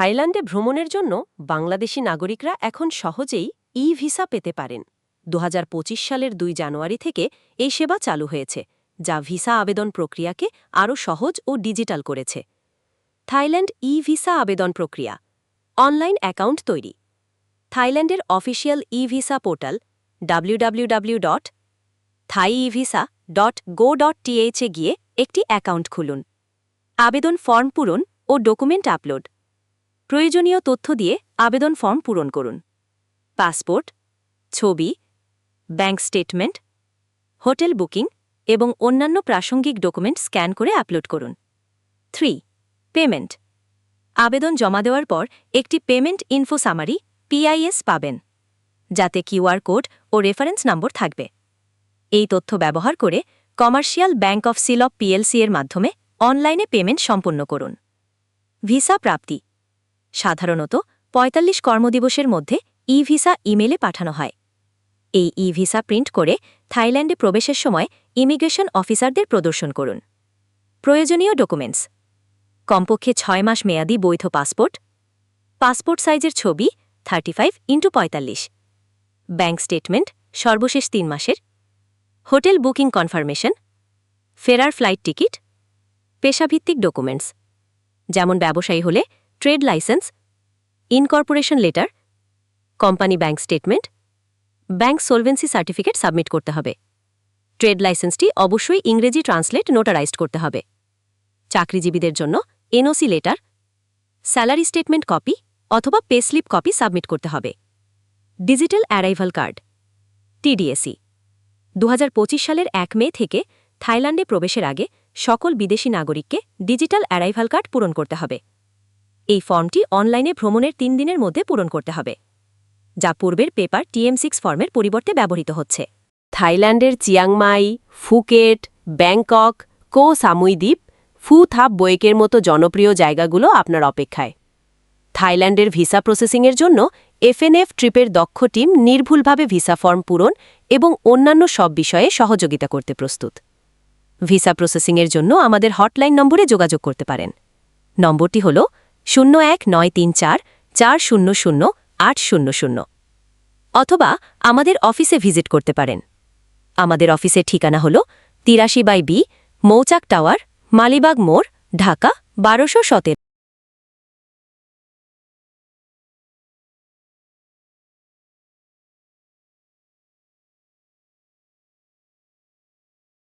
থাইল্যান্ডে ভ্রমণের জন্য বাংলাদেশি নাগরিকরা এখন সহজেই ই ভিসা পেতে পারেন। দু হাজার পঁচিশ সালের দুই জানুয়ারি থেকে এই সেবা চালু হয়েছে, যা ভিসা আবেদন প্রক্রিয়াকে আরও সহজ ও ডিজিটাল করেছে। থাইল্যান্ড ই ভিসা আবেদন প্রক্রিয়া, অনলাইন অ্যাকাউন্ট তৈরি। থাইল্যান্ডের official e visa portal www dot thaievisa dot go dot টিএইচে গিয়ে একটি অ্যাকাউন্ট খুলুন। আবেদন ফর্ম পূরণ ও ডকুমেন্ট আপলোড। প্রয়োজনীয় তথ্য দিয়ে আবেদন ফর্ম পূরণ করুন। পাসপোর্ট, ছবি, ব্যাংক স্টেটমেন্ট, হোটেল বুকিং এবং অন্যান্য প্রাসঙ্গিক ডকুমেন্ট স্ক্যান করে আপলোড করুন। Three, payment. আবেদন জমা দেওয়ার পর একটি পেমেন্ট ইনফো সামারি পিআইএস পাবেন, যাতে কিউআর কোড ও রেফারেন্স নম্বর থাকবে। এই তথ্য ব্যবহার করে commercial bank of Ceylon PLC এর মাধ্যমে অনলাইনে পেমেন্ট সম্পন্ন করুন। ভিসা প্রাপ্তি। সাধারণত ৪৫ কর্মদিবসের মধ্যে ই ভিসা ইমেলে পাঠানো হয়। এই ই ভিসা প্রিন্ট করে থাইল্যান্ডে প্রবেশের সময় ইমিগ্রেশন অফিসারদের প্রদর্শন করুন। প্রয়োজনীয় ডকুমেন্টস। কমপক্ষে ছয় মাস মেয়াদি বৈধ পাসপোর্ট। পাসপোর্ট সাইজের ছবি থার্টি ফাইভ ইন্টু পঁয়তাল্লিশ। ব্যাঙ্ক স্টেটমেন্ট সর্বশেষ তিন মাসের। Hotel booking confirmation. ফেরার ফ্লাইট টিকিট। পেশাভিত্তিক ডকুমেন্টস। যেমন ব্যবসায়ী হলে trade licence, incorporation letter, company bank statement, bank solvency certificate submit করতে হবে। ট্রেড লাইসেন্সটি অবশ্যই ইংরেজি ট্রান্সলেট নোটারাইজড করতে হবে। চাকরিজীবীদের জন্য NOC letter, salary statement copy অথবা পেস্লিপ কপি সাবমিট করতে হবে। ডিজিটাল অ্যারাইভাল কার্ড টিডিএসি দু সালের এক মে থেকে থাইল্যান্ডে প্রবেশের আগে সকল বিদেশি নাগরিককে ডিজিটাল অ্যারাইভাল কার্ড পূরণ করতে হবে। এই ফর্মটি অনলাইনে ভ্রমণের তিন দিনের মধ্যে পূরণ করতে হবে, যা পূর্বের পেপার টিএম সিক্স ফর্মের পরিবর্তে ব্যবহৃত হচ্ছে। থাইল্যান্ডের Chiang Mai, Phuket, Bangkok, Ko Samui দ্বীপ ফু থাপ বয়েকের মতো জনপ্রিয় জায়গাগুলো আপনার অপেক্ষায়। থাইল্যান্ডের ভিসা প্রসেসিংয়ের জন্য এফএনএফ ট্রিপের দক্ষ টিম নির্ভুলভাবে ভিসা ফর্ম পূরণ এবং অন্যান্য সব বিষয়ে সহযোগিতা করতে প্রস্তুত। ভিসা প্রসেসিংয়ের জন্য আমাদের হটলাইন নম্বরে যোগাযোগ করতে পারেন। নম্বরটি হল শূন্য এক নয় তিন চার চার শূন্য শূন্য, আট শূন্য শূন্য। অথবা আমাদের অফিসে ভিজিট করতে পারেন। আমাদের অফিসের ঠিকানা হল তিরাশি by B, Mouchak tower, Malibagh মোড়, ঢাকা, বারোশো সতেরো।